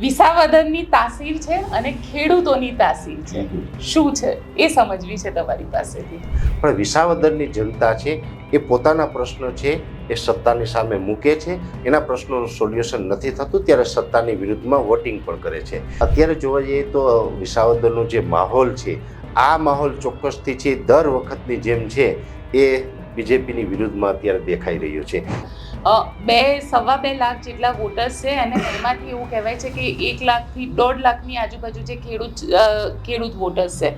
વિસાવદરની તાસીર છે અને ખેડૂતોની તાસીર છે. શું છે? એ સમજવી છે તમારી પાસેથી. પણ વિસાવદનની જનતા છે એ પોતાના પ્રશ્નો છે એ સત્તાની સામે મૂકે છે. એના પ્રશ્નોનું સોલ્યુશન નથી થતું ત્યારે સત્તાની વિરુદ્ધમાં વોટિંગ પણ કરે છે. અત્યારે જોવા જઈએ તો વિસાવદનનો જે માહોલ છે આ માહોલ ચોક્કસથી છે દર વખતની જેમ છે એ બીજેપીની વિરુદ્ધમાં અત્યારે દેખાઈ રહ્યો છે. બે, સવા બે લાખ જેટલા વોટર્સ છે અને એમાંથી એવું કહેવાય છે કે એક લાખથી દોઢ લાખની આજુબાજુ જે ખેડૂત ખેડૂત વોટર્સ છે,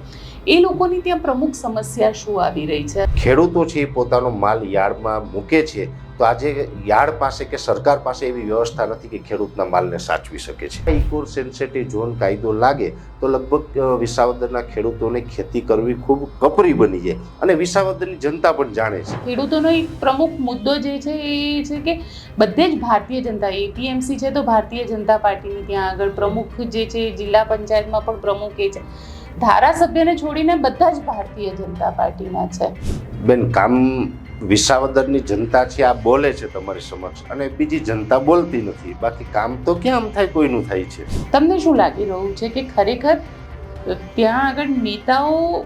એ લોકોની ત્યાં પ્રમુખ સમસ્યા શું આવી રહી છે? ખેડૂતો છે પોતાનો માલ યાર્ડમાં મૂકે છે. તો આજે યાર્ડ પાસે કે સરકાર પાસે એવી વ્યવસ્થા નથી કે ખેડૂતના માલને સાચવી શકે છે. ઇકોર સેન્સેટિવ ઝોન કાયદો લાગે તો લગભગ વિસાવદરના ખેડૂતોને ખેતી કરવી ખૂબ કપરી બની જાય અને વિસાવદરની જનતા પણ જાણે છે. ખેડૂતોનો એક પ્રમુખ મુદ્દો જે છે એ છે કે બધે જ ભારતીય જનતા એપીએમસી છે તો ભારતીય જનતા પાર્ટીની ત્યાં આગળ પ્રમુખ જે છે જિલ્લા પંચાયતમાં પણ પ્રમુખ એ છે. ધારાસભ્યને છોડીને બધા જ ભારતીય જનતા પાર્ટીના છે. બેન કામ વિસાવદરની જનતા છે આ બોલે છે તમારી સમક્ષ. અને બીજી જનતા બોલતી નથી. બાકી કામ તો ક્યાં આમ થાય કોઈનું થાય છે? તમને શું લાગી રહ્યું છે કે ખરેખર ત્યાં આગળ નેતાઓ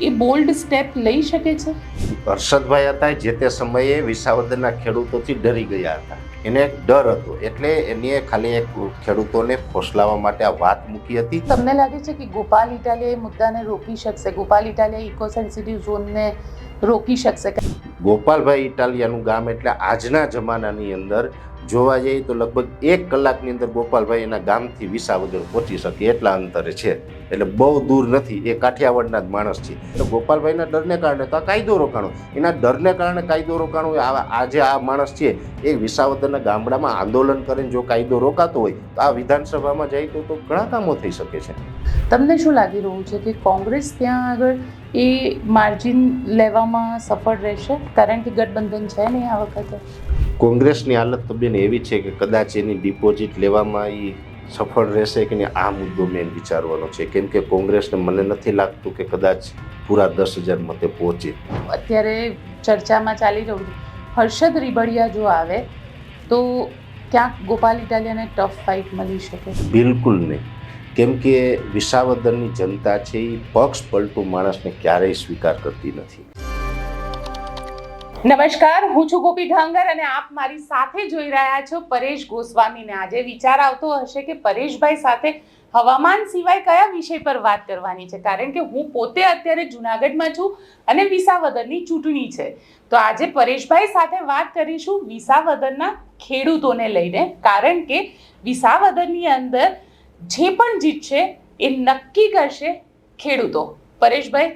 એ બોલ્ડ સ્ટેપ લઈ શકે છે? હર્ષદભાઈ હતા જે તે સમયે વિસાવદરના ખેડૂતોથી ડરી ગયા હતા. એને એક ડર હતો. એટલે એને ખાલી એક ખેડૂતોને ફોસલાવા માટે આ વાત મૂકી હતી. તમને લાગે છે કે ગોપાલ ઇટાલિયા એ મુદ્દાને રોકી શકશે? ગોપાલ ઇટાલિયા ઇકો સેન્સિટિવ ઝોનને રોકી શકશે. ગોપાલભાઈ ઇટાલિયાનું ગામ એટલે આજના જમાનાની અંદર જોવા જઈએ તો લગભગ એક કલાકની અંદર ગોપાલભાઈ એના ગામથી વિસાવદર પહોંચી શકે એટલા અંતરે છે. એટલે બહુ દૂર નથી એ કાઠિયાવાડના જ માણસ છે. તો ગોપાલભાઈના ડરને કારણે તો આ કાયદો રોકાણો એના ડરને કારણે કાયદો રોકાણો આજે આ માણસ છે એ વિસાવદરના ગામડામાં આંદોલન કરીને જો કાયદો રોકાતો હોય તો આ વિધાનસભામાં જાય તો ઘણા કામો થઈ શકે છે. તમને શું લાગી રહ્યું છે કે કોંગ્રેસ ત્યાં આગળ એ માર્જિન લેવામાં સફળ રહેશે? કારણ કે ગઠબંધન છે નહીં આ વખતે. કોંગ્રેસની હાલત તો બેન એવી છે કે કદાચ એની ડિપોઝિટ લેવામાં એ સફળ રહેશે કે નહીં આ મુદ્દો મેં વિચારવાનો છે. કેમ કે કોંગ્રેસને મને નથી લાગતું કે કદાચ પૂરા દસ હજાર મતે પહોંચે. અત્યારે ચર્ચામાં ચાલી રહ્યું હર્ષદ રીબડિયા જો આવે તો ક્યાંક ગોપાલ ઇટાલિયાને ટફ ફાઇટ મળી શકે. બિલકુલ નહીં. કેમ કે વિસાવદરની જનતા છે એ પક્ષ પલટું માણસને ક્યારેય સ્વીકાર કરતી નથી. નમસ્કાર, હું છું ગોપી ઢાંગર અને આપ મારી સાથે જોઈ રહ્યા છો પરેશ ગોસ્વામીને. આજે વિચાર આવતો હશે કે પરેશભાઈ સાથે હવામાન સિવાય કયા વિષય પર વાત કરવાની છે? કારણ કે હું પોતે અત્યારે જુનાગઢમાં છું અને વિસાવદરની ચૂંટણી છે. તો આજે પરેશભાઈ સાથે વાત કરીશું વિસાવદરના ખેડૂતોને લઈને. કારણ કે વિસાવદરની અંદર જે પણ જીતશે એ નક્કી કરશે ખેડૂતો. પરેશભાઈ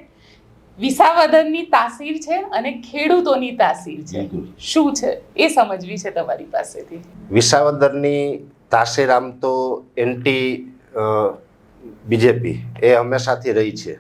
વિસાવદરની તાસીર છે અને ખેડૂતોની તાસીર છે. શું છે? એ સમજવી છે તમારી પાસેથી. વિસાવદરની તાસેરામ તો એન્ટી બીજેપી એ હંમેશાથી રહી છે.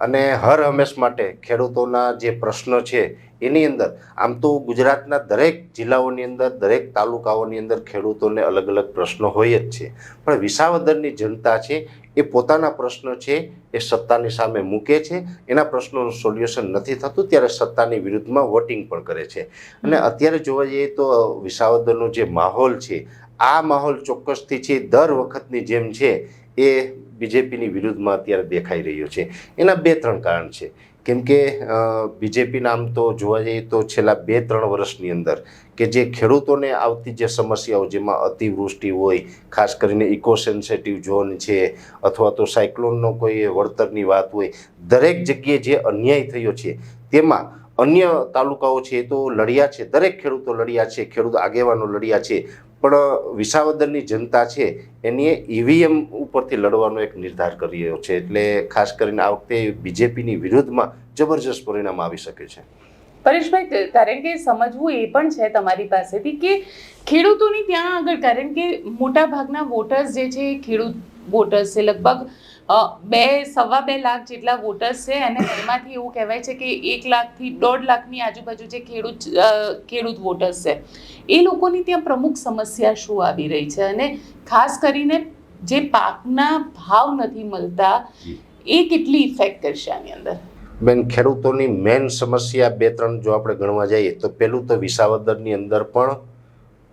અને હર હંમેશ માટે ખેડૂતોના જે પ્રશ્નો છે એની અંદર આમ તો ગુજરાતના દરેક જિલ્લાઓની અંદર દરેક તાલુકાઓની અંદર ખેડૂતોને અલગ અલગ પ્રશ્નો હોય જ છે. પણ વિસાવદરની જનતા છે એ પોતાના પ્રશ્નો છે એ સત્તાની સામે મૂકે છે. એના પ્રશ્નોનું સોલ્યુશન નથી થતું ત્યારે સત્તાની વિરુદ્ધમાં વોટિંગ પણ કરે છે. અને અત્યારે જોવા જઈએ તો વિસાવદરનો જે માહોલ છે આ માહોલ ચોક્કસથી છે દર વખતની જેમ છે એ બીજેપીની વિરુદ્ધમાં અત્યારે દેખાઈ રહ્યો છે. એના બે ત્રણ કારણ છે. કેમ કે બીજેપીના આમ તો જોવા જઈએ તો છેલ્લા બે ત્રણ વર્ષની અંદર કે જે ખેડૂતોને આવતી જે સમસ્યાઓ જેમાં અતિવૃષ્ટિ હોય, ખાસ કરીને ઇકો સેન્સેટિવ ઝોન છે અથવા તો સાયક્લોનનો કોઈ વળતરની વાત હોય, દરેક જગ્યાએ જે અન્યાય થયો છે તેમાં અન્ય તાલુકાઓ છે એ તો લડ્યા છે, દરેક ખેડૂતો લડ્યા છે, ખેડૂત આગેવાનો લડ્યા છે પણ વિસાવદરની જનતા છે, એની ઈવીએમ ઉપરથી લડવાનો એક નિર્ધાર કર્યો છે. એટલે ખાસ કરીને આ વખતે બીજેપીની વિરુદ્ધમાં જબરજસ્ત પરિણામ આવી શકે છે. પરેશભાઈ કારણ કે સમજવું એ પણ છે તમારી પાસેથી કે ખેડૂતોની ત્યાં આગળ, કારણ કે મોટા ભાગના વોટર્સ જે છે, ખેડૂત વોટર્સ છે, લગભગ બે સવા બે લાખ જેટલા વોટર્સ છે અને એમાંથી એવું કહેવાય છે કે એક લાખથી દોઢ લાખની આજુબાજુ જે ખેડૂત ખેડૂત વોટર્સ છે એ લોકોની ત્યાં પ્રમુખ સમસ્યા શું આવી રહી છે? અને ખાસ કરીને જે પાકના ભાવ નથી મળતા એ કેટલી ઇફેક્ટ કરશે આની અંદર? બેન ખેડૂતોની મેઇન સમસ્યા બે ત્રણ જો આપણે ગણવા જઈએ તો પહેલું તો વિસાવદરની અંદર પણ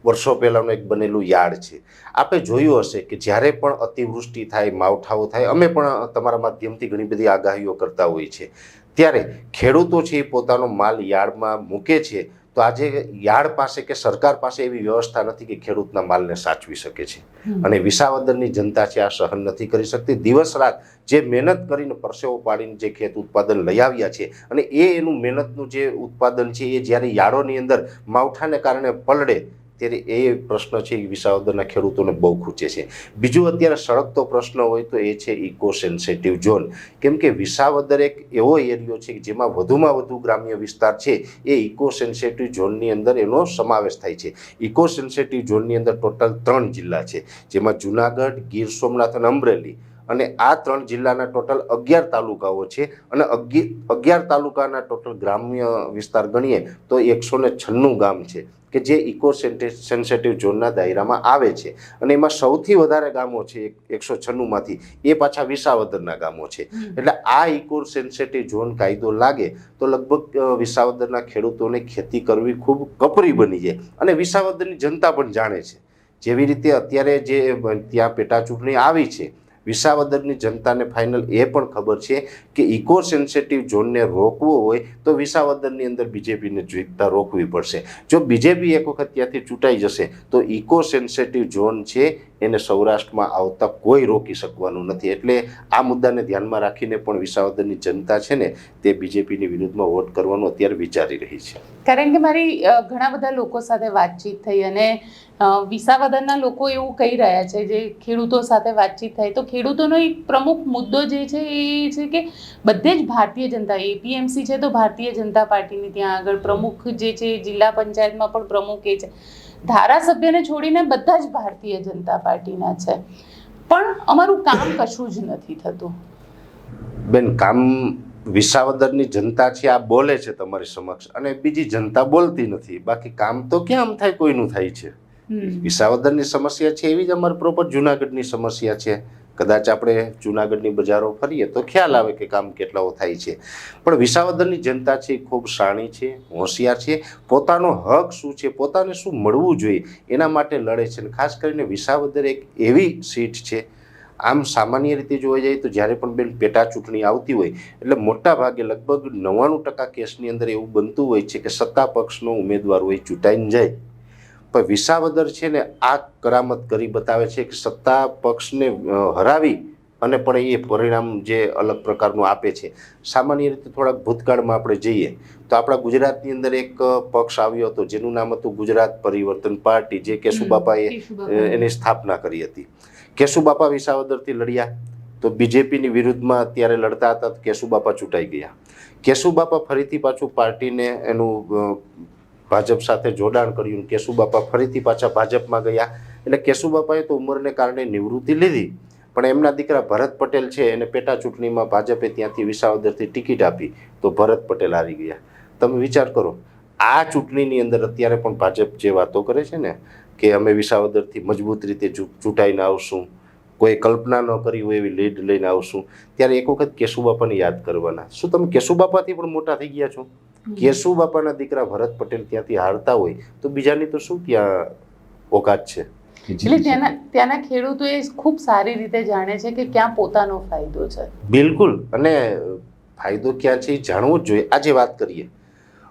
વર્ષો પહેલાંનું એક બનેલું યાર્ડ છે. આપણે જોયું હશે કે જ્યારે પણ અતિવૃષ્ટિ થાય માવઠાઓ થાય અમે પણ તમારા માધ્યમથી ઘણી બધી આગાહીઓ કરતા હોઈએ છીએ. ત્યારે ખેડૂતો છે એ પોતાનો માલ યાર્ડમાં મૂકે છે તો આજે યાર્ડ પાસે કે સરકાર પાસે એવી વ્યવસ્થા નથી કે ખેડૂતના માલને સાચવી શકે છે. અને વિસાવદરની જનતા છે આ સહન નથી કરી શકતી. દિવસ રાત જે મહેનત કરીને પરસેવો પાડીને જે ખેત ઉત્પાદન લઈ આવ્યા છે અને એ એનું મહેનતનું જે ઉત્પાદન છે એ જ્યારે યાર્ડોની અંદર માવઠાને કારણે પલળે ત્યારે એ પ્રશ્ન છે એ વિસાવદરના ખેડૂતોને બહુ ખૂચે છે. બીજું અત્યારે સળગતો પ્રશ્ન હોય તો એ છે ઇકો સેન્સિટિવ ઝોન કેમ કે વિસાવદર એક એવો એરિયો છે કે જેમાં વધુમાં વધુ ગ્રામ્ય વિસ્તાર છે, એ ઇકો સેન્સિટિવ ઝોનની અંદર એનો સમાવેશ થાય છે. ઇકો સેન્સિટિવ ઝોનની અંદર ટોટલ ત્રણ જિલ્લા છે, જેમાં જુનાગઢ, ગીર સોમનાથ અને અમરેલી. અને આ ત્રણ જિલ્લાના ટોટલ અગિયાર તાલુકાઓ છે અને અગિ- અગિયાર તાલુકાના ટોટલ ગ્રામ્ય વિસ્તાર ગણીએ તો એકસો ને છન્નું ગામ છે. કે જે ઇકો સેન્સેટિવ ઝોનના દાયરામાં આવે છે. અને એમાં સૌથી વધારે ગામો છે એકસો છન્નુંમાંથી એ પાછા વિસાવદરના ગામો છે. એટલે આ ઇકો સેન્સેટિવ ઝોન કાયદો લાગે તો લગભગ વિસાવદરના ખેડૂતોને ખેતી કરવી ખૂબ કપરી બની જાય. અને વિસાવદરની જનતા પણ જાણે છે. જેવી રીતે અત્યારે જે ત્યાં પેટા ચૂંટણી આવી છે વિસાવદરની જનતાને ફાઇનલ એ પણ ખબર છે કે ઇકો સેન્સિટિવ ઝોનને રોકવો હોય તો વિસાવદરની અંદર બીજેપીને જીતતા રોકવી પડશે. જો બીજેપી એક વખત ત્યાંથી ચૂંટાઈ જશે તો ઇકો સેન્સિટિવ ઝોન છે એને સૌરાષ્ટ્રમાં આવતા કોઈ રોકી શકવાનું નથી. એટલે આ મુદ્દાને ધ્યાનમાં રાખીને પણ વિસાવદરની જનતા છે ને તે બીજેપીની વિરુદ્ધમાં વોટ કરવાનું અત્યારે વિચારી રહી છે. કારણ કે મારી ઘણા બધા લોકો સાથે વાતચીત થઈ અને વિસાવદરના લોકો એવું કહી રહ્યા છે જે ખેડૂતો સાથે વાતચીત થાય. તો ખેડૂતોનો એક પ્રમુખ મુદ્દો જે છે એ છે કે બધે જ ભારતીય જનતા, એપીએમસી છે તો ભારતીય જનતા પાર્ટીની ત્યાં આગળ પ્રમુખ જે છે, જિલ્લા પંચાયતમાં પણ પ્રમુખ એ છે. ધારાસભ્યને છોડીને બધા જ ભારતીય જનતા પાર્ટીના છે. પણ અમારું કામ કશું જ નથી થતું. બેન કામ વિસાવદરની જનતા છે આ બોલે છે તમારી સમક્ષ અને બીજી જનતા બોલતી નથી. બાકી કામ તો ક્યાં આમ થાય કોઈનું થાય છે. વિસાવદરની સમસ્યા છે એવી જ અમારી પ્રોપર જુનાગઢની સમસ્યા છે. કદાચ આપણે જુનાગઢની બજારો ફરીએ તો ખ્યાલ આવે કે કામ કેટલાઓ થાય છે. પણ વિસાવદરની જનતા છે એ ખૂબ શાણી છે, હોશિયાર છે. પોતાનો હક શું છે, પોતાને શું મળવું જોઈએ, એના માટે લડે છે અને ખાસ કરીને વિસાવદર એક એવી સીટ છે. આમ સામાન્ય રીતે જોવા જાય તો જ્યારે પણ બેન પેટા ચૂંટણી આવતી હોય, એટલે મોટા ભાગે લગભગ નવ્વાણું ટકા કેસની અંદર એવું બનતું હોય છે કે સત્તા પક્ષનો ઉમેદવાર હોય ચૂંટાઈને જાય. પણ વિસાવદર છે ને આ કરામત કરી બતાવે છે કે સત્તા પક્ષને હરાવી અને પણ એ પરિણામ જે અલગ પ્રકારનું આપે છે. સામાન્ય રીતે થોડાક ભૂતકાળમાં આપણે જઈએ તો આપણા ગુજરાતની અંદર એક પક્ષ આવ્યો હતો જેનું નામ હતું ગુજરાત પરિવર્તન પાર્ટી જે કેશુબાપાએ એની સ્થાપના કરી હતી. કેશુબાપા વિસાવદરથી લડ્યા તો બીજેપીની વિરુદ્ધમાં અત્યારે લડતા હતા તો કેશુબાપા ચૂંટાઈ ગયા. કેશુબાપા ફરીથી પાછું પાર્ટીને એનું ભાજપ સાથે જોડાણ કર્યું કેશુબાપા ફરીથી પાછા ભાજપમાં ગયા. એટલે કેશુબાપાએ તો ઉંમરને કારણે નિવૃત્તિ લીધી, પણ એમના દીકરા ભરત પટેલ છે, એને પેટા ચૂંટણીમાં ભાજપે ત્યાંથી વિસાવદરથી ટિકિટ આપી, તો ભરત પટેલ હારી ગયા. તમે વિચાર કરો, આ ચૂંટણીની અંદર અત્યારે પણ ભાજપ જે વાતો કરે છે ને, કે અમે વિસાવદરથી મજબૂત રીતે ચૂંટાઈને આવશું કોઈ કલ્પના ન કરી હોય એવી લીડ લઈને આવશું. ત્યારે એક વખત કેશુબાપાને યાદ કરવાના. શું તમે કેશુબાપાથી પણ મોટા થઈ ગયા છો? કેશુબાપાના દીકરા ભરત પટેલ ત્યાંથી હારતા હોય તો બીજાની તો શું ત્યાં ઓકાત છે? એટલે ત્યાંના ત્યાંના ખેડૂતો એ ખૂબ સારી રીતે જાણે છે કે ક્યાં પોતાનો ફાયદો છે. બિલકુલ. અને ફાયદો ક્યાં છે એ જાણવું જ જોઈએ. આજે વાત કરીએ.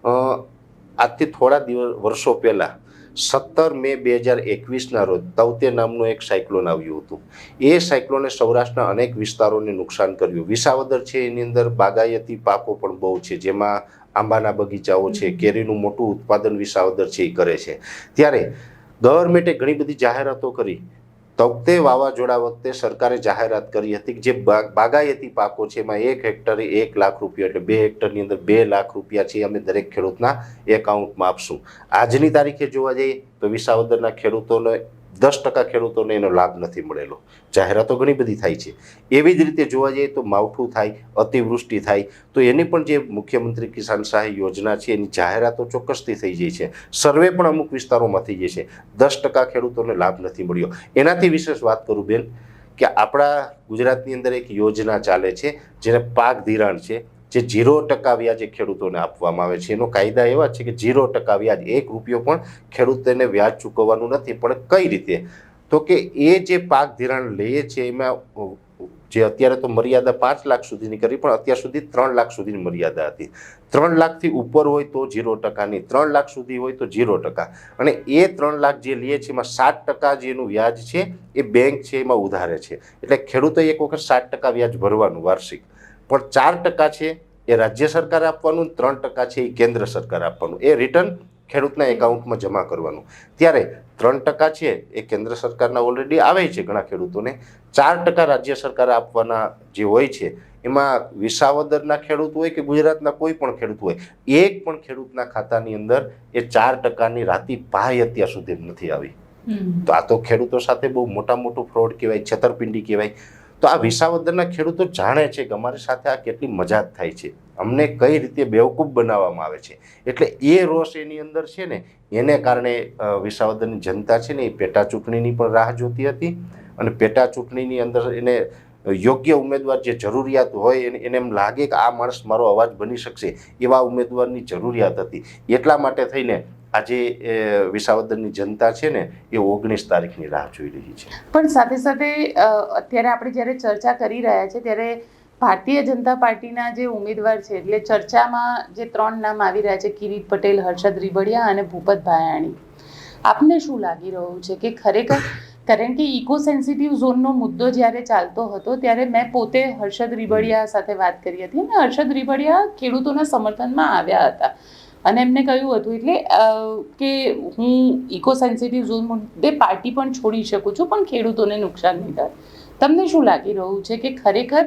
આજથી થોડા દિવસ વર્ષો પહેલાં સત્તર મે બે હજાર એકવીસના રોજ તૌતે નામનું એક સાયક્લોન આવ્યું હતું. એ સાયક્લોને સૌરાષ્ટ્રના અનેક વિસ્તારોને નુકસાન કર્યું. વિસાવદર છે એની અંદર બાગાયતી પાકો પણ બહુ છે જેમાં આંબાના બગીચાઓ છે કેરીનું મોટું ઉત્પાદન વિસાવદર છે એ કરે છે. ત્યારે ગવર્મેન્ટે ઘણી બધી જાહેરાતો કરી તવતે વાવાઝોડા વખતે સરકારે જાહેરાત કરી હતી કે જે બાગાયતી પાકો છે એમાં એક હેક્ટરે એક લાખ રૂપિયા એટલે બે હેક્ટરની અંદર બે લાખ રૂપિયા છે અમે દરેક ખેડૂતના એકાઉન્ટમાં આપશું. આજની તારીખે જોવા જઈએ તો વિસાવદરના ખેડૂતોને દસ ટકા ખેડૂતોને એનો લાભ નથી મળેલો. જાહેરાતો ઘણી બધી થાય છે. એવી જ રીતે જોવા જઈએ તો માવઠું થાય, અતિવૃષ્ટિ થાય, તો એની પણ જે મુખ્યમંત્રી કિસાન સહાય યોજના છે, એની જાહેરાતો ચોક્કસથી થઈ જાય છે. સર્વે પણ અમુક વિસ્તારોમાં થઈ જાય છે. દસ ટકા ખેડૂતોને લાભ નથી મળ્યો. એનાથી વિશેષ વાત કરું બેન, કે આપણા ગુજરાતની અંદર એક યોજના ચાલે છે, જેને પાક ધિરાણ છે. જે ઝીરો ટકા વ્યાજ એ ખેડૂતોને આપવામાં આવે છે. એનો કાયદા એવા છે કે ઝીરો ટકા વ્યાજ, એક રૂપિયો પણ ખેડૂતોને વ્યાજ ચૂકવવાનું નથી. પણ કઈ રીતે? તો કે એ જે પાક ધિરાણ લઈએ છે, એમાં જે અત્યારે તો મર્યાદા પાંચ લાખ સુધીની કરી, પણ અત્યાર સુધી ત્રણ લાખ સુધીની મર્યાદા હતી. ત્રણ લાખથી ઉપર હોય તો ઝીરો ટકાની ત્રણ લાખ સુધી હોય તો ઝીરો ટકા. અને એ ત્રણ લાખ જે લઈએ છે, એમાં સાત ટકા જેનું વ્યાજ છે, એ બેંક છે, એમાં ઉધારે છે. એટલે ખેડૂતોએ એક વખત સાત ટકા વ્યાજ ભરવાનું વાર્ષિક. પણ ચાર ટકા છે એ રાજ્ય સરકાર આપવાનું ત્રણ ટકા છે એ કેન્દ્ર સરકાર આપવાનું. એ રિટર્ન ખેડૂતના એકાઉન્ટમાં જમા કરવાનું. ત્યારે ત્રણ ટકા છે એ કેન્દ્ર સરકારના ઓલરેડી આવે છે ઘણા ખેડૂતોને. ચાર ટકા રાજ્ય સરકાર આપવાના જે હોય છે એમાં વિસાવદરના ખેડૂત હોય કે ગુજરાતના કોઈ પણ ખેડૂત હોય એક પણ ખેડૂતના ખાતાની અંદર એ ચાર ટકાની રાતી પાય અત્યાર સુધી નથી આવી. તો આ તો ખેડૂતો સાથે બહુ મોટા મોટું ફ્રોડ કહેવાય છેતરપિંડી કહેવાય. તો આ વિસાવદરના ખેડૂતો જાણે છે કે અમારી સાથે આ કેટલી મજાક થાય છે. અમને કઈ રીતે બેવકૂફ બનાવવામાં આવે છે. એટલે એ રોષ એની અંદર છે ને, એને કારણે વિસાવદરની જનતા છે ને એ પેટા ચૂંટણીની પણ રાહ જોતી હતી અને પેટા ચૂંટણીની અંદર એને યોગ્ય ઉમેદવાર જે જરૂરિયાત હોય એને એમ લાગે કે આ માણસ મારો અવાજ બની શકશે એવા ઉમેદવારની જરૂરિયાત હતી. એટલા માટે થઈને આજે વિસાવદરની જનતા છે ને, એ ઓગણીસ તારીખની રાહ જોઈ રહી છે. પણ સાથે સાથે અત્યારે આપણે જ્યારે ચર્ચા કરી રહ્યા છે, ત્યારે ભારતીય જનતા પાર્ટીના જે ઉમેદવાર છે, એટલે ચર્ચામાં જે ત્રણ નામ આવી રહ્યા છે, કિરીટ પટેલ, હર્ષદ રીબડિયા અને ભૂપત ભાયાણી. આપને શું લાગી રહ્યું છે કે ખરેખર, કારણ કે ઇકો સેન્સિટિવ ઝોનનો મુદ્દો જ્યારે ચાલતો હતો, ત્યારે મેં પોતે હર્ષદ રીબડિયા સાથે વાત કરી હતી અને હર્ષદ રીબડિયા ખેડૂતોના સમર્થનમાં આવ્યા હતા. અને એમને કહ્યું હતું, એટલે કે હું ઇકો સેન્સિટિવ ઝોન મુદ્દે પાર્ટી પણ છોડી શકું છું, પણ ખેડૂતોને નુકસાન નહીં થાય. તમને શું લાગી રહ્યું છે કે ખરેખર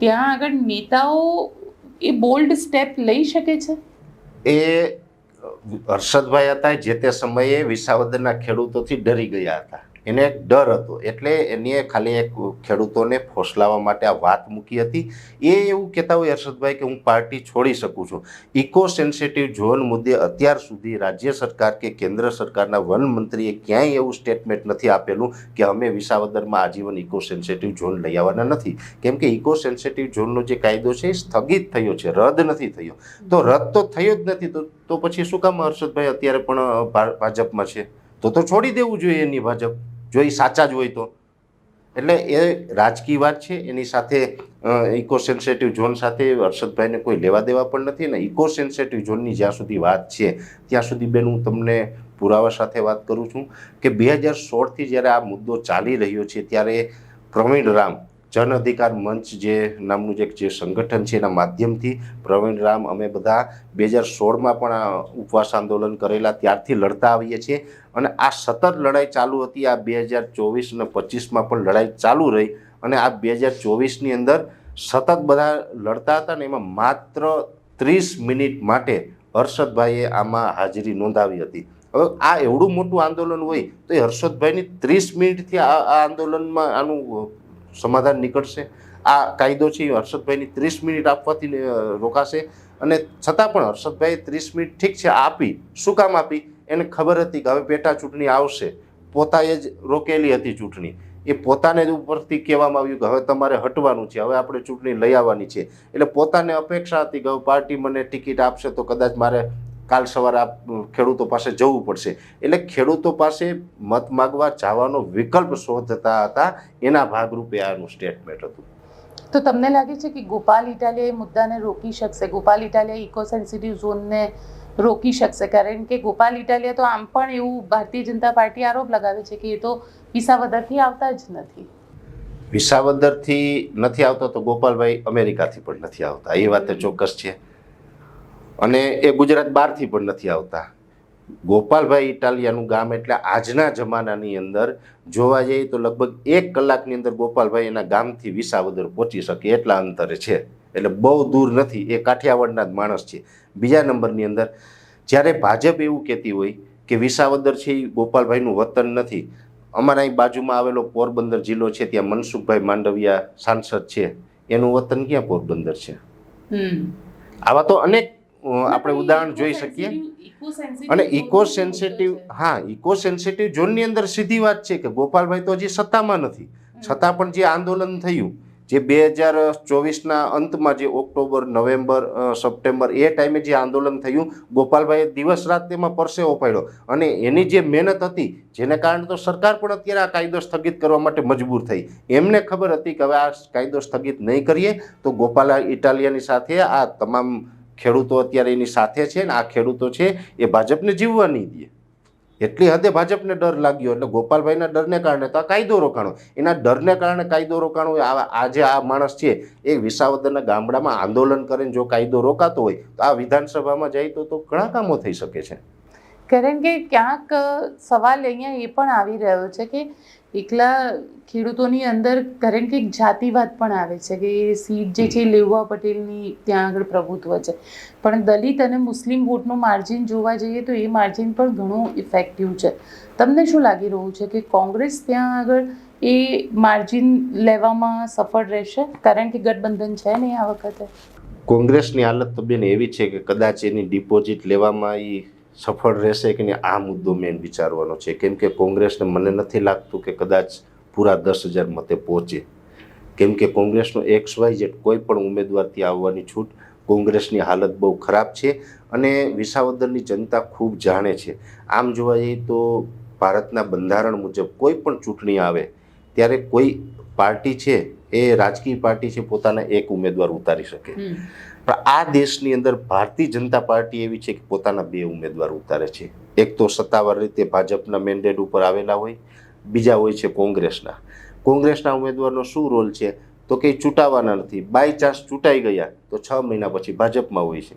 ત્યાં આગળ નેતાઓ એ બોલ્ડ સ્ટેપ લઈ શકે છે? એ, હર્ષદભાઈ હતા જે તે સમયે વિસાવદરના ખેડૂતોથી ડરી ગયા હતા. એને ડર હતો. એટલે એને ખાલી એક ખેડૂતોને ફોસલાવા માટે આ વાત મૂકી હતી. એ એવું કહેતા હોય હર્ષદભાઈ કે હું પાર્ટી છોડી શકું છું. ઇકો સેન્સિટિવ ઝોન મુદ્દે અત્યાર સુધી રાજ્ય સરકાર કે કેન્દ્ર સરકારના વન મંત્રીએ ક્યાંય એવું સ્ટેટમેન્ટ નથી આપેલું કે અમે વિસાવદરમાં આજીવન ઇકો સેન્સિટિવ ઝોન લઈ આવવાના નથી. કેમ કે ઇકો સેન્સિટિવ ઝોનનો જે કાયદો છે એ સ્થગિત થયો છે. રદ નથી થયો. તો રદ તો થયો જ નથી. તો તો પછી શું કામ હર્ષદભાઈ અત્યારે પણ ભાજપમાં છે? તો તો છોડી દેવું જોઈએ એની ભાજપ. જો એ સાચા જ હોય તો. એટલે એ રાજકીય વાત છે, એની સાથે ઇકો સેન્સેટિવ ઝોન સાથે હર્ષદભાઈને કોઈ લેવા દેવા પણ નથી ને ઇકો સેન્સેટિવ ઝોનની જ્યાં સુધી વાત છે, ત્યાં સુધી બેન હું તમને પુરાવા સાથે વાત કરું છું કે બે હજાર સોળથી જ્યારે આ મુદ્દો ચાલી રહ્યો છે ત્યારે પ્રવીણ રામ જન અધિકાર મંચ જે નામનું જે જે સંગઠન છે એના માધ્યમથી પ્રવીણ રામ અમે બધા બે હજાર સોળમાં પણ આ ઉપવાસ આંદોલન કરેલા ત્યારથી લડતા આવીએ છીએ. અને આ સતત લડાઈ ચાલુ હતી. આ બે હજાર ચોવીસ અને પચીસમાં પણ લડાઈ ચાલુ રહી અને આ બે હજાર ચોવીસની અંદર સતત બધા લડતા હતા ને એમાં માત્ર ત્રીસ મિનિટ માટે હર્ષદભાઈએ આમાં હાજરી નોંધાવી હતી. હવે આ એવડું મોટું આંદોલન હોય તો એ હર્ષદભાઈની ત્રીસ મિનિટથી આ આંદોલનમાં આનું સમાધાન નીકળશે. આ કાયદો છે હર્ષદભાઈની ત્રીસ મિનિટ આપવાથી રોકાશે. અને છતાં પણ હર્ષદભાઈએ ત્રીસ મિનિટ ઠીક છે આપી. શું કામ આપી? એને ખબર હતી કે હવે પેટા ચૂંટણી આવશે. પોતાએ જ રોકેલી હતી ચૂંટણી. એ પોતાને જ ઉપરથી કહેવામાં આવ્યું કે હવે તમારે હટવાનું છે, હવે આપણે ચૂંટણી લઈ આવવાની છે. એટલે પોતાને અપેક્ષા હતી કે હવે પાર્ટી મને ટિકિટ આપશે તો કદાચ મારે કાલ સવારે આ ખેડૂતો પાસે જવું પડશે. એટલે ખેડૂતો પાસે મત માગવા જવાનો વિકલ્પ શોધતા હતા. એના ભાગરૂપે આનું સ્ટેટમેન્ટ હતું. તો તમને લાગે છે કે ગોપાલ ઇટાલિયા એ મુદ્દાને રોકી શકશે? ગોપાલ ઇટાલિયા ઇકો સેન્સિટિવ ઝોનને રોકી શકશે. કારણ કે ગોપાલ ઇટાલિયા તો આમ પણ એવું ભારતીય જનતા પાર્ટી આરોપ લગાવે છે કે એ તો વિસાવદરથી આવતા જ નથી. વિસાવદરથી નથી આવતા તો ગોપાલભાઈ અમેરિકાથી પણ નથી આવતા. એ વાત ચોક્કસ છે. અને એ ગુજરાત બહારથી પણ નથી આવતા. ગોપાલભાઈ ઇટાલિયાનું ગામ એટલે આજના જમાનાની અંદર જોવા જઈએ તો લગભગ એક કલાકની અંદર ગોપાલભાઈ એના ગામથી વિસાવદર પહોંચી શકે એટલા અંતરે છે. એટલે બહુ દૂર નથી એ કાઠિયાવાડના જ માણસ છે. બીજા નંબરની અંદર જ્યારે ભાજપ એવું કહેતી હોય કે વિસાવદર છે એ ગોપાલભાઈનું વતન નથી અમારા અહીં બાજુમાં આવેલો પોરબંદર જિલ્લો છે ત્યાં મનસુખભાઈ માંડવિયા સાંસદ છે એનું વતન ક્યાં પોરબંદર છે? આવા તો અનેક આપણે ઉદાહરણ જોઈ શકીએ. અને ઇકો સેન્સિટિવ હા ઇકો સેન્સિટિવ ઝોનની અંદર સીધી વાત છે કે ગોપાલભાઈ તો હજી સત્તામાં નથી. છતાં પણ જે આંદોલન થયું જે બે હજાર ચોવીસના અંતમાં જે ઓક્ટોબર, નવેમ્બર સપ્ટેમ્બર, એ ટાઈમે જે આંદોલન થયું, ગોપાલભાઈએ દિવસ રાત તેમાં પરસેવો પાડ્યો. અને એની જે મહેનત હતી, જેને કારણે તો સરકાર પણ અત્યારે આ કાયદો સ્થગિત કરવા માટે મજબૂર થઈ. એમને ખબર હતી કે હવે આ કાયદો સ્થગિત નહીં કરીએ, તો ગોપાલ ઇટાલિયાની સાથે, આ તમામ ખેડૂતો અત્યારે એની સાથે છે ને આ ખેડૂતો છે, એ ભાજપને જીવવા નહીં દે. એટલી હદે ભાજપને ડર લાગ્યો. એટલે ગોપાલભાઈના ડરને કારણે તો આ કાયદો રોકાણો. એના ડરને કારણે કાયદો રોકાણો આજે આ માણસ છે, એ વિસાવદરના ગામડામાં આંદોલન કરીને જો કાયદો રોકાતો હોય, તો આ વિધાનસભામાં જાય તો તો ઘણા કામો થઈ શકે છે. કારણ કે ક્યાંક સવાલ અહીંયા એ પણ આવી રહ્યો છે કે એકલા ખેડૂતોની અંદર કારણ કે એક જાતિવાદ પણ આવે છે કે એ સીટ જે છે એ લેઉવા પટેલની ત્યાં આગળ પ્રભુત્વ છે. પણ દલિત અને મુસ્લિમ વોટનું માર્જિન જોવા જઈએ તો એ માર્જિન પણ ઘણું ઇફેક્ટિવ છે. તમને શું લાગી રહ્યું છે કે કોંગ્રેસ ત્યાં આગળ એ માર્જિન લેવામાં સફળ રહેશે? કારણ કે ગઠબંધન છે ને આ વખતે? કોંગ્રેસની હાલત તો બેન એવી છે કે કદાચ એની ડિપોઝિટ લેવામાં એ સફળ રહેશે કે નહીં, આ મુદ્દો મેન વિચારવાનો છે. કેમ કે કોંગ્રેસને મને નથી લાગતું કે કદાચ પૂરા દસ હજાર મતે પહોંચે. કેમ કે કોંગ્રેસનો એક્સ વાય જેડ કોઈ પણ ઉમેદવારથી આવવાની છૂટ કોંગ્રેસની હાલત બહુ ખરાબ છે અને વિસાવદરની જનતા ખૂબ જાણે છે. આમ જોવા જઈએ તો ભારતના બંધારણ મુજબ કોઈ પણ ચૂંટણી આવે, ત્યારે કોઈ પાર્ટી છે એ રાજકીય પાર્ટી છે, પોતાના એક ઉમેદવાર ઉતારી શકે. પણ આ દેશની અંદર ભારતીય જનતા પાર્ટી એવી છે કે પોતાના બે ઉમેદવાર ઉતારે છે. એક તો સત્તાવાર રીતે ભાજપના મેન્ડેટ ઉપર આવેલા હોય, બીજા હોય છે કોંગ્રેસના. કોંગ્રેસના ઉમેદવારનો શું રોલ છે? તો કે ચૂંટાવાના નથી. બાય ચાન્સ ચૂંટાઈ ગયા તો છ મહિના પછી ભાજપમાં હોય છે.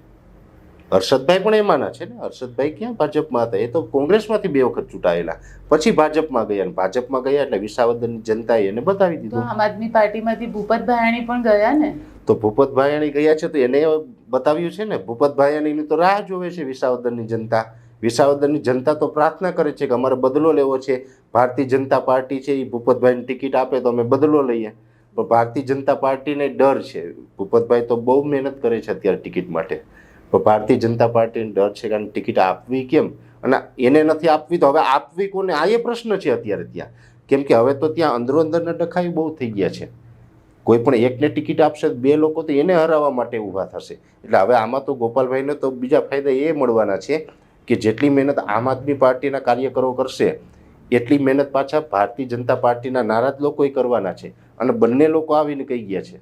હર્ષદભાઈ પણ એમાંના છે ને? હર્ષદભાઈ ક્યાં ભાજપમાં હતા? એ તો કોંગ્રેસમાંથી બે વખત ચૂંટાયેલા. પછી ભાજપમાં ગયા ભાજપમાં ગયા એટલે વિસાવદરની જનતાએ એને બતાવી દીધું. આમ આદમી પાર્ટીમાંથી ભૂપત પણ ગયા ને? તો ભૂપત ભાયાણી ગયા છે તો એને બતાવ્યું છે ને, ભૂપત ભાયાણીની તો રાહ જોવે છે વિસાવદરની જનતા. વિસાવદરની જનતા તો પ્રાર્થના કરે છે કે અમારે બદલો લેવો છે. ભારતીય જનતા પાર્ટી છે, એ ભૂપતભાઈને ટિકિટ આપે તો અમે બદલો લઈએ. પણ ભારતીય જનતા પાર્ટીને ડર છે. ભૂપતભાઈ તો બહુ મહેનત કરે છે અત્યારે ટિકિટ માટે. પણ ભારતીય જનતા પાર્ટીને ડર છે કારણ ટિકિટ આપવી કેમ? અને એને નથી આપવી તો હવે આપવી કોને? આ એ પ્રશ્ન છે અત્યારે ત્યાં. કેમ કે હવે તો ત્યાં અંદરો અંદરના ડખાઈ બહુ થઈ ગયા છે. કોઈ પણ એકને ટિકિટ આપશે બે લોકો તો એને હરાવવા માટે ઊભા થશે. એટલે હવે આમાં તો ગોપાલભાઈને તો બીજા ફાયદા એ મળવાના છે કે જેટલી મહેનત આમ આદમી પાર્ટીના કાર્યકરો કરશે એટલી મહેનત પાછા ભારતીય જનતા પાર્ટીના નારાજ લોકોએ કરવાના છે. અને બંને લોકો આવીને કહી ગયા છે.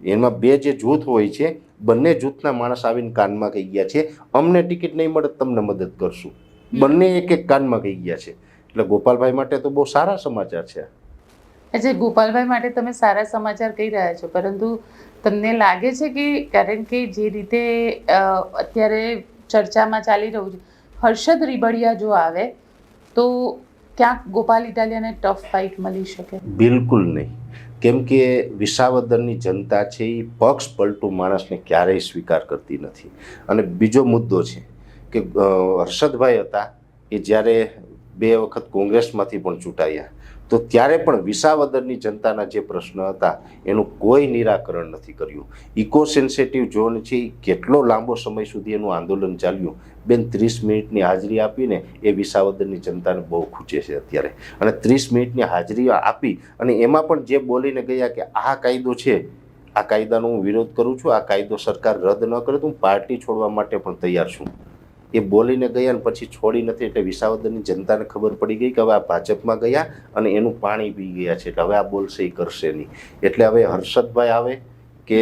એમાં બે જે જૂથ હોય છે બંને જૂથના માણસ આવીને કાનમાં કહી ગયા છે અમને ટિકિટ નહીં મળે તમને મદદ કરશું. બંને એક એક કાનમાં કહી ગયા છે. એટલે ગોપાલભાઈ માટે તો બહુ સારા સમાચાર છે અચ્છા ગોપાલભાઈ માટે તમે સારા સમાચાર કહી રહ્યા છો, પરંતુ તમને લાગે છે કે, કારણ કે જે રીતે અત્યારે ચર્ચામાં ચાલી રહ્યું છે, હર્ષદ રીબડિયા જો આવે, તો ક્યાંક ગોપાલ ઇટાલિયાને ટફ ફાઇટ મળી શકે? બિલકુલ નહીં. કેમ કે વિસાવદરની જનતા છે, એ પક્ષ પલટું માણસને ક્યારેય સ્વીકાર કરતી નથી. અને બીજો મુદ્દો છે કે હર્ષદભાઈ હતા, એ જ્યારે બે વખત કોંગ્રેસમાંથી પણ ચૂંટાયા. તો ત્યારે પણ વિસાવદરની જનતાના જે પ્રશ્ન હતા, એનું કોઈ નિરાકરણ નથી કર્યું. ઇકો સેન્સેટિવ ઝોન છે કેટલો લાંબો સમય સુધી એનું આંદોલન ચાલ્યું? બેન, ત્રીસ મિનિટની હાજરી આપીને એ વિસાવદરની જનતાને બહુ ખૂચે છે અત્યારે. અને ત્રીસ મિનિટની હાજરી આપી અને એમાં પણ જે બોલીને ગયા કે આ કાયદો છે, આ કાયદાનો હું વિરોધ કરું છું, આ કાયદો સરકાર રદ ન કરે તો હું પાર્ટી છોડવા માટે પણ તૈયાર છું. એ બોલીને ગયા અને પછી છોડી નથી એટલે વિસાવદરની જનતાને ખબર પડી ગઈ કે હવે આ ભાજપમાં ગયા અને એનું પાણી પી ગયા છે એટલે હવે આ બોલશે એ કરશે નહીં. એટલે હવે હર્ષદભાઈ આવે કે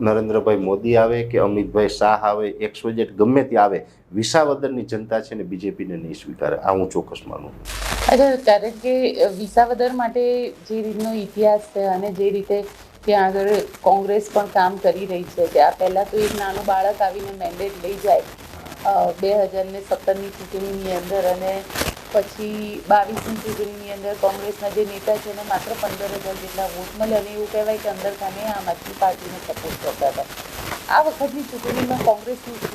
નરેન્દ્રભાઈ મોદી આવે કે અમિતભાઈ શાહ આવે એકસો જેટ ગમે તે આવે, વિસાવદરની જનતા છે ને બીજેપીને નહીં સ્વીકારે. આ હું ચોક્કસ માનું અચ્છા કારણ કે વિસાવદર માટે જે રીતનો ઇતિહાસ છે અને જે રીતે ત્યાં આગળ કોંગ્રેસ પણ કામ કરી રહી છે આ પહેલાં તો એક નાનું બાળક આવીને મેન્ડેટ લઈ જાય બે હજાર ને સત્તરની ચૂંટણીની અંદર અને પછી બાવીસની ચૂંટણીની અંદર કોંગ્રેસના જે નેતા છે એને માત્ર પંદર હજાર જેટલા વોટ મળે અને એવું કહેવાય કે અંદર ખાને આમ આદમી પાર્ટીને સપોર્ટ કરતા હતા. આ વખતની ચૂંટણીમાં કોંગ્રેસનું શું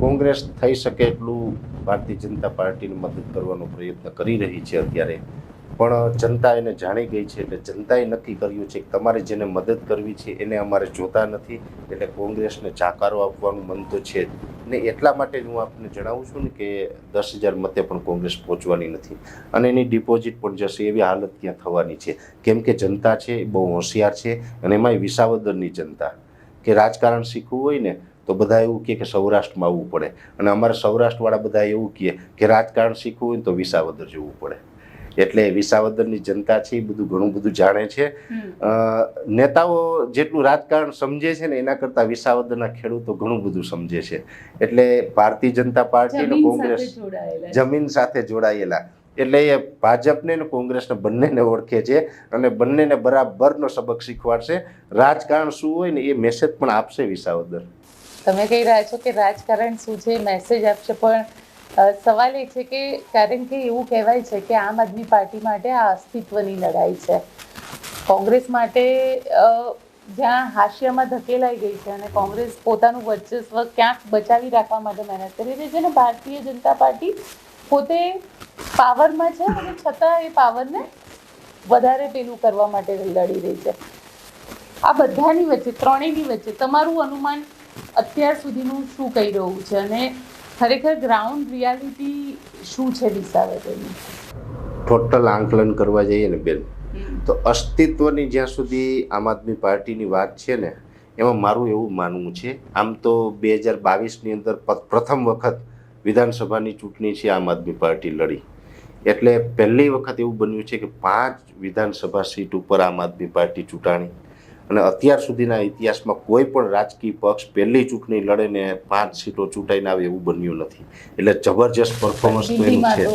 કોંગ્રેસ થઈ શકે એટલું ભારતીય જનતા પાર્ટીને મદદ કરવાનો પ્રયત્ન કરી રહી છે અત્યારે. પણ જનતા એને જાણી ગઈ છે એટલે જનતાએ નક્કી કર્યું છે કે તમારે જેને મદદ કરવી છે એને અમારે જોતા નથી એટલે કોંગ્રેસને જાકારો આપવાનું મન તો છે જ. ને એટલા માટે હું આપને જણાવું છું ને કે દસ હજાર મતે પણ કોંગ્રેસ પહોંચવાની નથી. અને એની ડિપોઝિટ પણ જશે એવી હાલત ત્યાં થવાની છે. કેમ કે જનતા છે એ બહુ હોશિયાર છે અને એમાંય વિસાવદરની જનતા. કે રાજકારણ શીખવું હોય ને તો બધા એવું કહે કે સૌરાષ્ટ્રમાં આવવું પડે. અને અમારે સૌરાષ્ટ્રવાળા બધા એવું કહે કે રાજકારણ શીખવું હોય ને તો વિસાવદર જવું પડે. એટલે વિસાવદરની જનતા છે એ બધું ઘણું બધું જાણે છે. નેતાઓ જેટલું રાજકારણ સમજે છે ને એના કરતાં વિસાવદરના ખેડૂતો ઘણું બધું સમજે છે. એટલે ભારતીય જનતા પાર્ટી અને કોંગ્રેસ જમીન સાથે જોડાયેલા. એટલે એ ભાજપને ને કોંગ્રેસને બંનેને ઓળખે છે અને બંનેને બરાબરનો સબક શીખવાડશે. રાજકારણ શું હોય ને એ મેસેજ પણ આપશે વિસાવદર. તમે કહી રહ્યા છો કે રાજકારણ શું છે મેસેજ આપશે પણ સવાલ એ છે કે કારણ કે એવું કહેવાય છે કે આમ આદમી પાર્ટી માટે આ અસ્તિત્વની લડાઈ છે. કોંગ્રેસ માટે જ્યાં હાશિયામાં ધકેલાઈ ગઈ છે અને કોંગ્રેસ પોતાનું વર્ચસ્વ ક્યાંક બચાવી રાખવા માટે મહેનત કરી રહી છે અને ભારતીય જનતા પાર્ટી પોતે પાવરમાં છે અને છતાં એ પાવરને વધારે પેલું કરવા માટે લડી રહી છે. આ બધાની વચ્ચે, ત્રણેયની વચ્ચે તમારું અનુમાન અત્યાર સુધીનું શું કહી રહ્યું છે? અને ખરેખર ગ્રાઉન્ડ રિયાલિટી શું છે વિસાવદરની ટોટલ આંકલન કરવા જઈએ ને બેન તો અસ્તિત્વની જ્યાં સુધી આમ આદમી પાર્ટીની વાત છે ને એમાં મારું એવું માનવું છે આમ તો બે હજાર બાવીસની અંદર પ્રથમ વખત વિધાનસભાની ચૂંટણી છે આમ આદમી પાર્ટી લડી. એટલે પહેલી વખત એવું બન્યું છે કે પાંચ વિધાનસભા સીટ ઉપર આમ આદમી પાર્ટી ચૂંટાણી. અને અત્યાર સુધીના ઇતિહાસમાં કોઈ પણ રાજકીય પક્ષ પહેલી ચૂંટણી લડે ને પાંચ સીટો ચૂંટાઈને આવે એવું બન્યું નથી. એટલે જબરજસ્ત પરફોર્મન્સ તો એનું છે.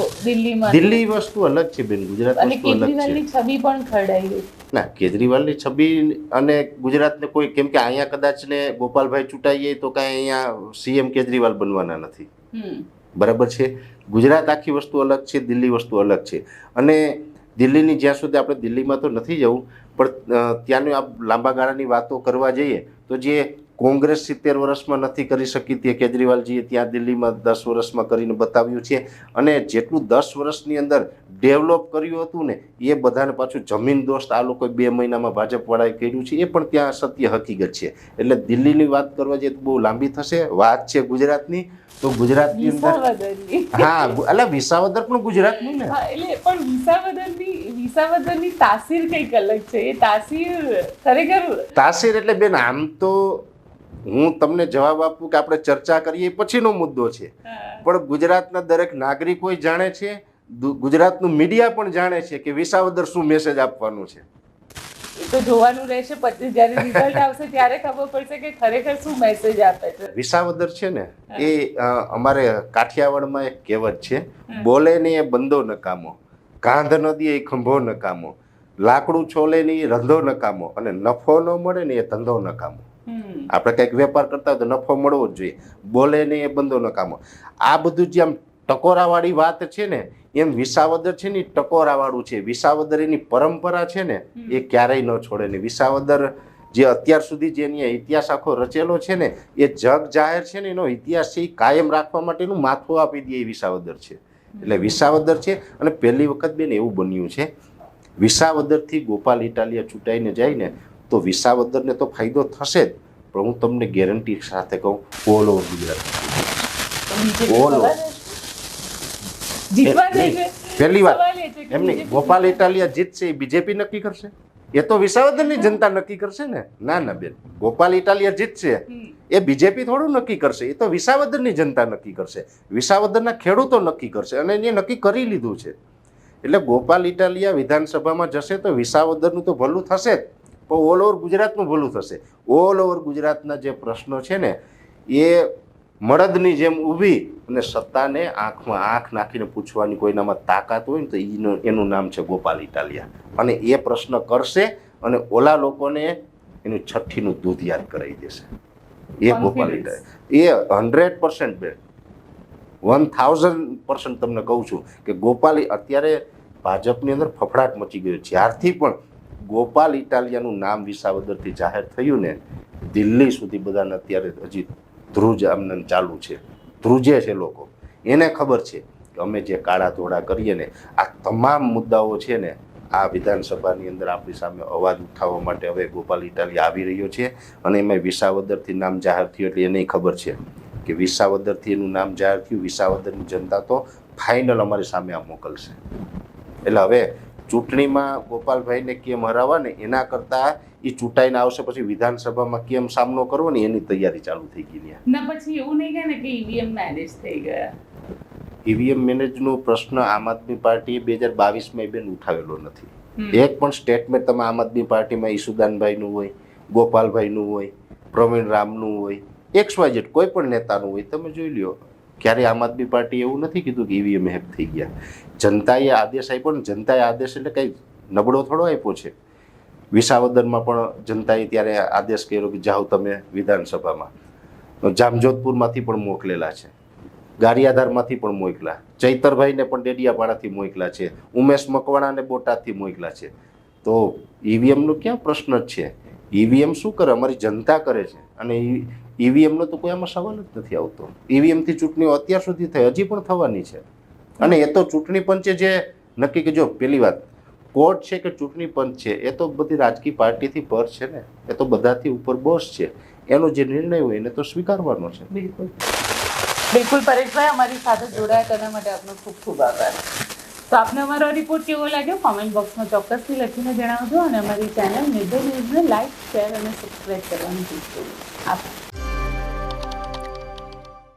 દિલ્હી વસ્તુ અલગ છે બેન ગુજરાત વસ્તુ અલગ છે. છબી પણ ખરડાઈ ના કેજરીવાલની છબી અને ગુજરાતને કોઈ કેમ કે અહીંયા કદાચ ને ગોપાલભાઈ ચૂંટાઈએ તો કાંઈ અહીંયા સીએમ કેજરીવાલ બનવાના નથી. બરાબર છે? ગુજરાત આખી વસ્તુ અલગ છે દિલ્હી વસ્તુ અલગ છે. અને દિલ્હીની જ્યાં સુધી આપણે દિલ્હીમાં તો નથી જવું, પણ ત્યાંની આ લાંબા ગાળાની વાતો કરવા જઈએ, તો જે કોંગ્રેસ સિત્તેર વર્ષમાં નથી કરી શકી તે કેજરીવાલજીએ ત્યાં દિલ્હીમાં દસ વર્ષમાં કરીને બતાવ્યું છે. અને જેટલું દસ વર્ષની અંદર ડેવલપ કર્યું હતું ને એ બધાને પાછું જમીન દોસ્ત આ લોકોએ બે મહિનામાં ભાજપવાળાએ કર્યું છે એ પણ ત્યાં સત્ય હકીકત છે. એટલે દિલ્હીની વાત કરવા જઈએ તો બહુ લાંબી થશે વાત છે ગુજરાતની તો ગુજરાતની અંદર હા એટલે વિસાવદર પણ ગુજરાતની ને? એટલે પણ વિસાવદરની વિસાવદરની તાસીર કંઈક અલગ છે. એ તાસીર ખરેખર તાસીર એટલે બેન આમ તો હું તમને જવાબ આપું કે આપણે ચર્ચા કરીએ પછીનો મુદ્દો છે. પણ ગુજરાતના દરેક નાગરિકો જાણે છે ગુજરાતનું મીડિયા પણ જાણે છે કે વિસાવદર શું મેસેજ આપવાનું છે. તો જોવાનું રહેશે પછી જ્યારે રિઝલ્ટ આવશે ત્યારે ખબર પડશે કે ખરેખર શું મેસેજ આપે છે. વિસાવદર છે ને એ અમારે કાઠિયાવાડમાં એક કહેવત છે બોલે ને એ બંદો નકામો કાંધ નદી એ ખંભો નકામો લાકડું છોલે ને એ રંધો નકામો અને નફો ન મળે ને એ ધંધો નકામો. આપણે કંઈક વેપાર કરતા હોય તો નફો મળવો જ જોઈએ. બોલે ને એ બંદો નકામો આ બધું જે આમ ટકોરાવાળી વાત છે ને એમ વિસાવદર છે ને ટકોરાવાળું છે. વિસાવદર એની પરંપરા છે ને એ ક્યારેય ન છોડે ને. વિસાવદર જે અત્યાર સુધી જેની ઇતિહાસ આખો રચેલો છે ને એ જગ જાહેર છે ને એનો ઇતિહાસ છે એ કાયમ રાખવા માટેનું માથું આપી દે એ વિસાવદર છે. એટલે વિસાવદર છે અને પહેલી વખત બેન એવું બન્યું છે. વિસાવદરથી ગોપાલ ઇટાલિયા ચૂંટાઈને જાય ને તો વિસાવદરને તો ફાયદો થશે જ પણ હું તમને ગેરંટી સાથે કહું all over Gujarat all. BJP બોલો. ખબર છે? જીતવા એ- જશે પહેલી વાત એ એમ નહીં ગોપાલ ઇટાલિયા જીતશે એ બીજેપી નક્કી કરશે? એ તો વિસાવદરની જનતા નક્કી કરશે ને? ના ના બેન ગોપાલ ઇટાલિયા જીતશે. એ બીજેપી થોડું નક્કી કરશે એ તો વિસાવદરની જનતા નક્કી કરશે. વિસાવદરના ખેડૂતો નક્કી કરશે અને એને નક્કી કરી લીધું છે. એટલે ગોપાલ ઇટાલિયા વિધાનસભામાં જશે તો વિસાવદરનું તો ભલું થશે જ પણ ઓલ ઓવર ગુજરાતનું ભલું થશે. ઓલ ઓવર ગુજરાતના જે પ્રશ્નો છે ને એ મળદની જેમ ઊભી અને સત્તાને આંખમાં આંખ નાખીને પૂછવાની કોઈનામાં તાકાત હોય ને તો એનું એનું નામ છે ગોપાલ ઇટાલિયા. અને એ પ્રશ્ન કરશે અને ઓલા લોકોને એનું છઠ્ઠીનું દૂધ યાદ કરાવી દેશે. એ ગોપાલ. ઇટાલિયા. એ હંડ્રેડ પર્સન્ટ બે વન થાઉઝન્ડ પર્સન્ટ તમને કહું છું કે ગોપાલ અત્યારે ભાજપની અંદર ફફડાટ મચી ગયો. જ્યારથી પણ ગોપાલ ઇટાલિયાનું નામ વિસાવદરથી જાહેર થયું ને દિલ્હી સુધી બધાને અત્યારે હજી ધ્રુજ આમને ચાલુ છે. ધ્રુજે છે લોકો. એને ખબર છે કે અમે જે કાળા ધોળા કરીએ ને, આ તમામ મુદ્દાઓ છે ને, આ વિધાનસભાની અંદર આપણી સામે અવાજ ઉઠાવવા માટે હવે ગોપાલ ઇટાલી આવી રહ્યો છે અને એમાં વિસાવદરથી નામ જાહેર થયું એટલે એને ખબર છે કે વિસાવદરથી એનું નામ જાહેર થયું. વિસાવદરની જનતા તો ફાઇનલ અમારી સામે આ મોકલશે. એટલે હવે ચૂંટણીમાં ગોપાલભાઈને કેમ હરાવવા ને એના કરતાં એ ચૂંટાઈને આવશે પછી વિધાનસભામાં કેમ સામનો કરવો ને એની તૈયારી ચાલુ થઈ ગઈ ત્યાં. ના પછી એવું નહીં કે ને કે ઈવીએમ મેનેજ થઈ ગયા. ઈવીએમ મેનેજનો પ્રશ્ન આમ આદમી પાર્ટીએ બે હજાર બાવીસમાં બેન ઉઠાવેલો નથી. એક પણ સ્ટેટમેન્ટ તમે આમ આદમી પાર્ટીમાં ઈસુદાનભાઈનું હોય ગોપાલભાઈનું હોય પ્રવીણ રામનું હોય એક્સ વાય કોઈ પણ નેતાનું હોય તમે જોઈ લ્યો. ક્યારે આમ આદમી પાર્ટી એવું નથી કીધું કે ઈવીએમ હેક થઈ ગયા. જનતાએ આદેશ આપ્યો ને જનતાએ આદેશ એટલે કંઈ નબળો થોડો આપ્યો છે. વિસાવદરમાં પણ જનતાએ ત્યારે આદેશ કર્યો કે જાઓ તમે વિધાનસભામાં. જામજોધપુરમાંથી પણ મોકલેલા છે. ગારિયાધારમાંથી પણ મોકલા. ચૈતરભાઈને પણ ડેડિયાપાડાથી મોકલા છે. ઉમેશ મકવાણાને બોટાદથી મોકલા છે. તો ઈવીએમનો ક્યાં પ્રશ્ન છે? ઈવીએમ શું કરે? અમારી જનતા કરે છે. અને ઈવીએમનો તો કોઈ આમાં સવાલ જ નથી આવતો. ઈવીએમથી ચૂંટણીઓ અત્યાર સુધી થઈ, હજી પણ થવાની છે. અને એ તો ચૂંટણી પંચે જે નક્કી કે જો પેલી વાત, કોર્ટ છે કે ચૂંટણી પંચ છે, એ તો બધી રાજકીય પાર્ટીથી પર છે ને, એ તો બધાથી ઉપર બોસ છે. એનો જે નિર્ણય હોય એને તો સ્વીકારવાનો છે. બિલકુલ. બિલકુલ પરેશભાઈ, અમારી સાથે જોડાયા તેના માટે આપનો ખૂબ ખૂબ આભાર. તો આપને અમારો રિપોર્ટ કેવો લાગ્યો? કોમેન્ટ બોક્સમાં ચોક્કસથી લખીને જણાવજો અને અમારી ચેનલ નિર્ભય ન્યૂઝને લાઇક શેર અને સબસ્ક્રાઈબ કરવાનું ભૂલશો આભાર.